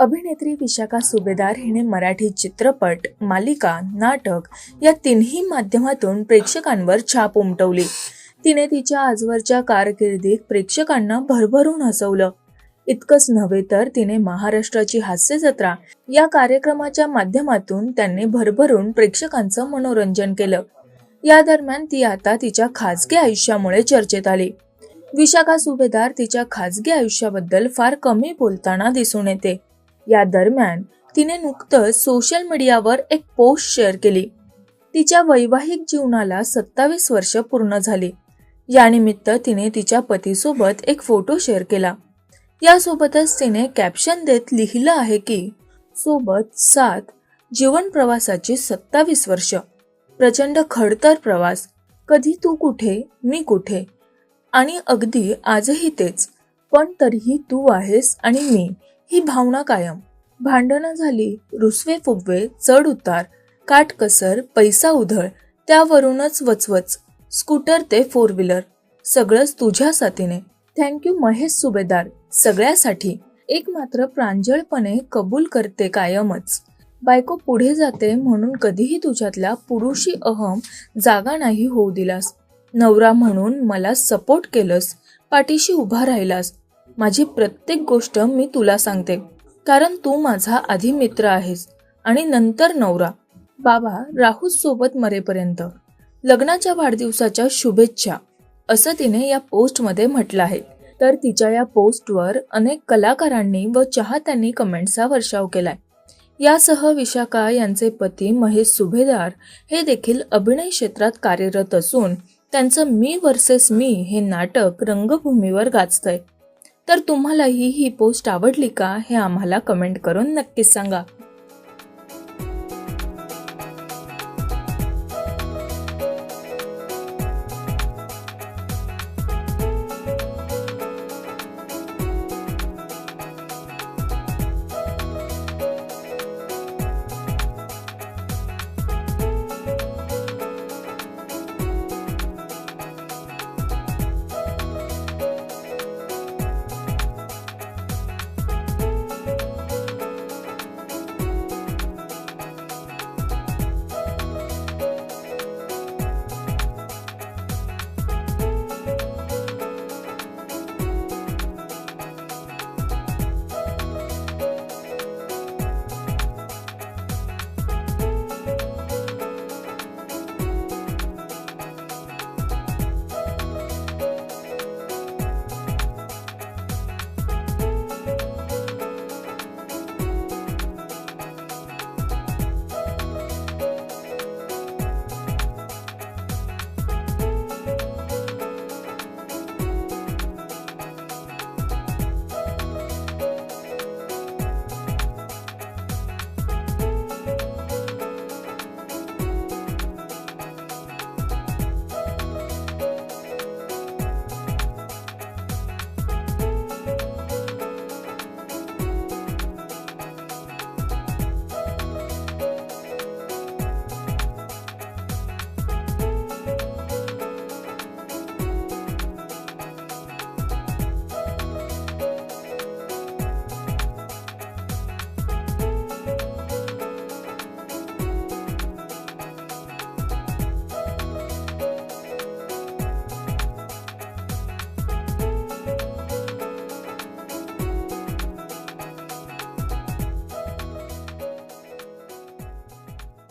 अभिनेत्री विशाखा सुभेदार हिने मराठी चित्रपट मालिका नाटक या तिन्ही माध्यमातून प्रेक्षकांवर छाप उमटवली. तिने तिच्या आजवरच्या कारकिर्दीत प्रेक्षकांना भरभरून हसवलं. इतकंच नव्हे तर तिने महाराष्ट्राची हास्य जत्रा या कार्यक्रमाच्या माध्यमातून त्यांनी भरभरून प्रेक्षकांचं मनोरंजन केलं. या दरम्यान ती आता तिच्या खाजगी आयुष्यामुळे चर्चेत आली. विशाखा सुभेदार तिच्या खाजगी आयुष्याबद्दल फार कमी बोलताना दिसून येते. या दरम्यान तिने नुकतंच सोशल मीडियावर एक पोस्ट शेअर केली. तिच्या वैवाहिक जीवनाला सत्तावीस वर्ष पूर्ण झाली. यानिमित्त तिने तिच्या पतीसोबत एक फोटो शेअर केला. यासोबतच तिने कॅप्शन देत लिहिलं आहे की सोबत सात जीवन प्रवासाची सत्तावीस वर्ष. प्रचंड खडतर प्रवास. कधी तू कुठे मी कुठे? आणि अगदी आजही तेच. पण तरीही तू आहेस आणि मी ही भावना कायम. भांडणं झाली रुसवे फुगवे चढ उतार काटकसर पैसा उधळ त्यावरूनच वचवच स्कूटर ते फोर व्हीलर सगळंच तुझ्या साथीने. Thank you Mahesh Subhedar. सगळ्यासाठी. एक मात्र प्रांजळपणे कबूल करते कायमच. बायको पुढे जाते म्हणून कधीही तुझ्यातला पुरुषी अहम जागा नाही होऊ दिलास. नवरा म्हणून मला सपोर्ट केलंस. पाठीशी उभा राहिलास. माझी प्रत्येक गोष्ट मी तुला सांगते. कारण तू माझा आधी मित्र आहेस आणि नंतर नवरा. बाबा राहुल सोबत मरेपर्यंत. लग्नाच्या वाढदिवसाच्या शुभेच्छा. असं तिने या पोस्टमध्ये म्हटलं आहे. तर तिच्या या पोस्टवर अनेक कलाकारांनी व चाहत्यांनी कमेंट्सचा वर्षाव केलाय. यासह विशाखा यांचे पती महेश सुभेदार हे देखील अभिनय क्षेत्रात कार्यरत असून त्यांचं मी वर्सेस मी हे नाटक रंगभूमीवर गाजतंय. तर तुम्हालाही ही पोस्ट आवडली का हे आम्हाला कमेंट करून नक्कीच सांगा.